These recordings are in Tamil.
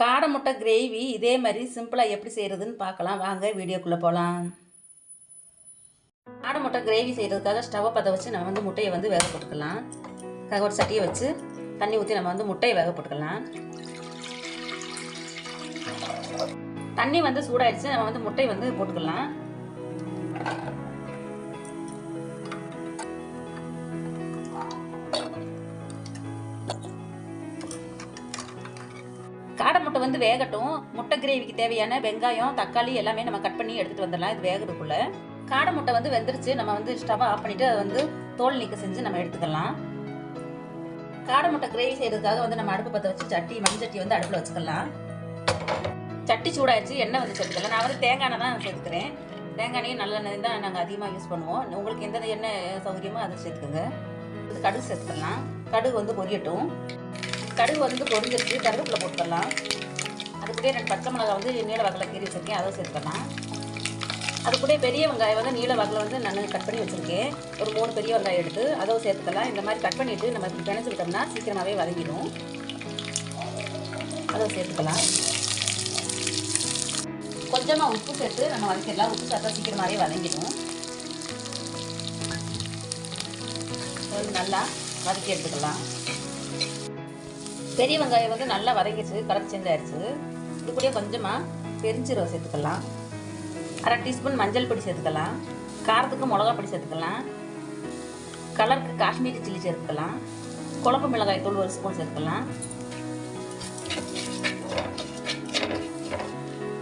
காடை முட்டை கிரேவி இதே மாதிரி சிம்பிளாக எப்படி செய்கிறதுன்னு பார்க்கலாம். வாங்க வீடியோக்குள்ளே போகலாம் காடை முட்டை கிரேவி செய்கிறதுக்காக ஸ்டவ்வை பற்ற வச்சு நம்ம வந்து முட்டையை வந்து வேக போட்டுக்கலாம். அதுக்காக ஒரு சட்டியை வச்சு தண்ணி ஊற்றி நம்ம வந்து முட்டையை வேக போட்டுக்கலாம். தண்ணி வந்து சூடாயிடுச்சு நம்ம வந்து முட்டையை வந்து போட்டுக்கலாம். காடை முட்டை வந்து வேகட்டும். முட்டை கிரேவிக்கு தேவையான வெங்காயம் தக்காளி எல்லாமே நம்ம கட் பண்ணி எடுத்துட்டு வந்துடலாம். இது வேகிறதுக்குள்ள. காடை முட்டை வந்து வெந்துருச்சு. நம்ம வந்து ஸ்டவ் ஆஃப் பண்ணிட்டு அதை வந்து தோல் நீக்க செஞ்சு நம்ம எடுத்துக்கலாம். காடை முட்டை கிரேவி செய்யறதுக்காக வந்து நம்ம அடுப்பு பற்ற வச்சு சட்டி மண் சட்டி வந்து அடுப்பில் வச்சுக்கலாம். சட்டி சூடாயிடுச்சு எண்ணெய் வந்து சேர்த்துக்கலாம். நான் வந்து தேங்காய் எண்ணெய் தான் சேர்த்துக்கிறேன். தேங்காய் எண்ணெயும் நல்லெண்ணெய் தான் நாங்கள் அதிகமாக யூஸ் பண்ணுவோம். உங்களுக்கு எந்த எண்ணெய் சௌகரியமோ அதை சேர்த்துக்கோங்க. இது கடுகு சேர்த்துக்கலாம். கடுகு வந்து பொரியட்டும். கடுகு வந்து பொரிஞ்சிருச்சு. கருவேப்பிலை போட்டுக்கலாம். அது ரெண்டு பச்சை மிளகாய் வந்து நீள வகையில் கீறி வச்சுருக்கேன். அதை சேர்த்துக்கலாம் அது பெரிய வெங்காயம் வந்து நீள வகையில் வந்து நான் கட் பண்ணி வச்சுருக்கேன். ஒரு மூணு பெரிய வெங்காயம் எடுத்து அதுவும் சேர்த்துக்கலாம். இந்த மாதிரி கட் பண்ணிவிட்டு நம்ம இப்படி பிணைச்சிக்கிட்டோம்னா சீக்கிரமாகவே வதங்கிடும். அதை சேர்த்துக்கலாம். கொஞ்சமாக உப்பு சேர்த்து நம்ம வதக்கிடலாம். உப்பு சேர்த்தா சீக்கிரமாகவே வதங்கிடும். நல்லா வதக்கி எடுத்துக்கலாம். பெரிய வெங்காயம் வந்து நல்லா வதங்கிச்சு கலர் சேஞ்ச் ஆயிடுச்சு. இது கூட கொஞ்சமாக பெருஞ்சீரகம் சேர்த்துக்கலாம். அரை டீஸ்பூன் மஞ்சள் பொடி சேர்த்துக்கலாம். காரத்துக்கு மிளகா பொடி சேர்த்துக்கலாம். கலருக்கு காஷ்மீரி சில்லி சேர்த்துக்கலாம். குழம்பு மிளகாய் தூள் ஒரு ஸ்பூன் சேர்த்துக்கலாம்.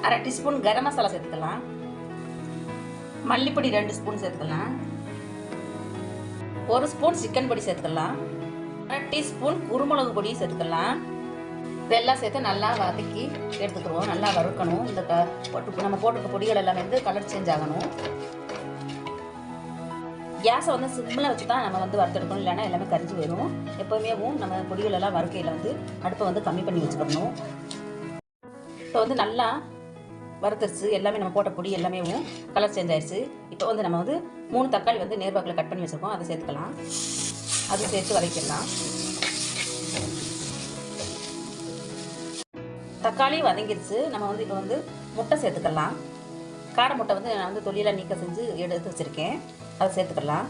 அரை டீஸ்பூன் கரம் மசாலா சேர்த்துக்கலாம். மல்லிப்பொடி ரெண்டு ஸ்பூன் சேர்த்துக்கலாம். ஒரு ஸ்பூன் சிக்கன் பொடி சேர்த்துக்கலாம். டீஸ்பூன் குருமிளகு பொடி சேர்த்துக்கலாம். இதெல்லாம் சேர்த்து நல்லா வதக்கி எடுத்துக்கிறோம் நல்லா வறுக்கணும். இந்த க போட்டு நம்ம போட்டுக்க பொடிகள் எல்லாமே வந்து கலர் சேஞ்ச் ஆகணும். கேஸை வந்து சிம்மில் வச்சு தான் நம்ம வந்து வறுத்தெடுக்கணும். இல்லைன்னா எல்லாமே கரிஞ்சு போயிடும் எப்போவுமே நம்ம பொடிகள் எல்லாம் வறுக்கையில் வந்து அடுப்பை வந்து கம்மி பண்ணி வச்சுக்கணும். இப்போ வந்து நல்லா வறுத்துருச்சு. எல்லாமே நம்ம போட்ட பொடி எல்லாமே கலர் சேஞ்ச் ஆயிடுச்சு இப்போ வந்து நம்ம வந்து மூணு தக்காளி வந்து நேர்பாக்கில் கட் பண்ணி வச்சுருக்கோம். அதை சேர்த்துக்கலாம். அது சேர்த்து வதக்கிடலாம். தக்காளி வதங்கிடுச்சு நம்ம வந்து இப்போ வந்து முட்டை சேர்த்துக்கலாம். காடை முட்டை வந்து நான் வந்து தொழிலாக நீக்க செஞ்சு எடுத்து வச்சுருக்கேன். அதை சேர்த்துக்கலாம்.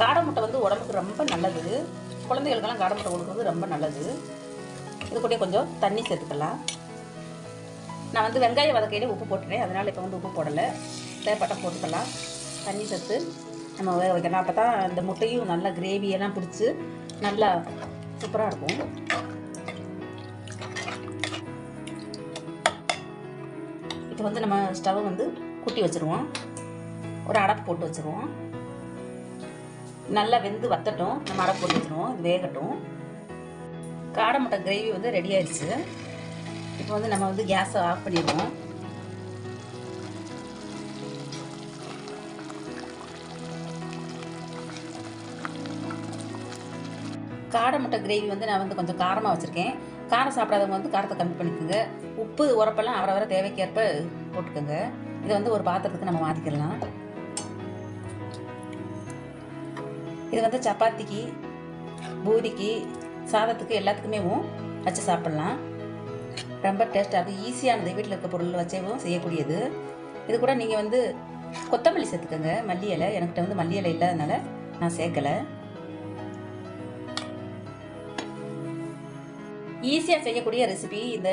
காடை முட்டை வந்து உடம்புக்கு ரொம்ப நல்லது. குழந்தைகளுக்கெல்லாம் காடை முட்டை கொடுக்குறது ரொம்ப நல்லது. இது கூட கொஞ்சம் தண்ணி சேர்த்துக்கலாம். நான் வந்து வெங்காயம் வதக்கையில் உப்பு போட்டுறேன். அதனால் இப்போ வந்து உப்பு போடலை. தேவைப்பட்ட போட்டுக்கலாம். தண்ணி சத்து. நம்ம வேக வைக்கலாம் அப்போ தான் அந்த முட்டையும் நல்லா கிரேவியெல்லாம் பிடிச்சி நல்லா சூப்பராக இருக்கும். இப்போ வந்து நம்ம ஸ்டவ் வந்து குட்டி வச்சுருவோம். ஒரு அடப்பு போட்டு வச்சுருவோம். நல்லா வெந்து வத்தட்டும். நம்ம அடப்பு போட்டு வச்சுருவோம். இது வேகட்டும். காடை முட்டை கிரேவி வந்து ரெடி ஆயிடுச்சு. இப்போ வந்து நம்ம வந்து கேஸை ஆஃப் பண்ணிடுவோம். காடை முட்டை கிரேவி வந்து நான் வந்து கொஞ்சம் காரமாக வச்சுருக்கேன். காரம் சாப்பிடாதவங்க வந்து காரத்தை கம்மி பண்ணிக்கோங்க. உப்பு உரப்பெல்லாம் அவரவர தேவைக்கேற்ப போட்டுக்கோங்க. இதை வந்து ஒரு பாத்திரத்துக்கு நம்ம மாற்றிக்கலாம் இது வந்து சப்பாத்திக்கு பூரிக்கு சாதத்துக்கு எல்லாத்துக்குமே வச்சு சாப்பிட்லாம். ரொம்ப டேஸ்ட்டாக இருக்குது ஈஸியானது வீட்டில் இருக்க பொருள் வச்சவும் செய்யக்கூடியது. இது கூட நீங்கள் வந்து கொத்தமல்லி சேர்த்துக்கோங்க. மல்லி இலை. எனக்கிட்ட வந்து மல்லி இலை இல்லாதனால நான் சேர்க்கலை. ஈஸியாக செய்யக்கூடிய ரெசிபி இந்த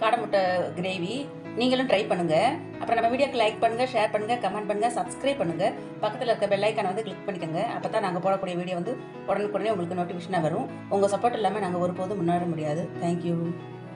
காடை முட்டை கிரேவி நீங்களும் ட்ரை பண்ணுங்கள் அப்புறம் நம்ம வீடியோக்கு லைக் பண்ணுங்கள் ஷேர் பண்ணுங்கள் கமெண்ட் பண்ணுங்கள் சப்ஸ்கிரைப் பண்ணுங்கள் பக்கத்தில் இருக்க பெல்லைக்கான வந்து கிளிக் பண்ணிக்கோங்க. அப்போ தான் நாங்கள் போடக்கூடிய வீடியோ வந்து உடனுக்குடனே உங்களுக்கு நோட்டிஃபிகேஷனாக வரும். உங்கள் சப்போர்ட் இல்லாமல் நாங்கள் ஒருபோதும் முன்னேற முடியாது. தேங்க்யூ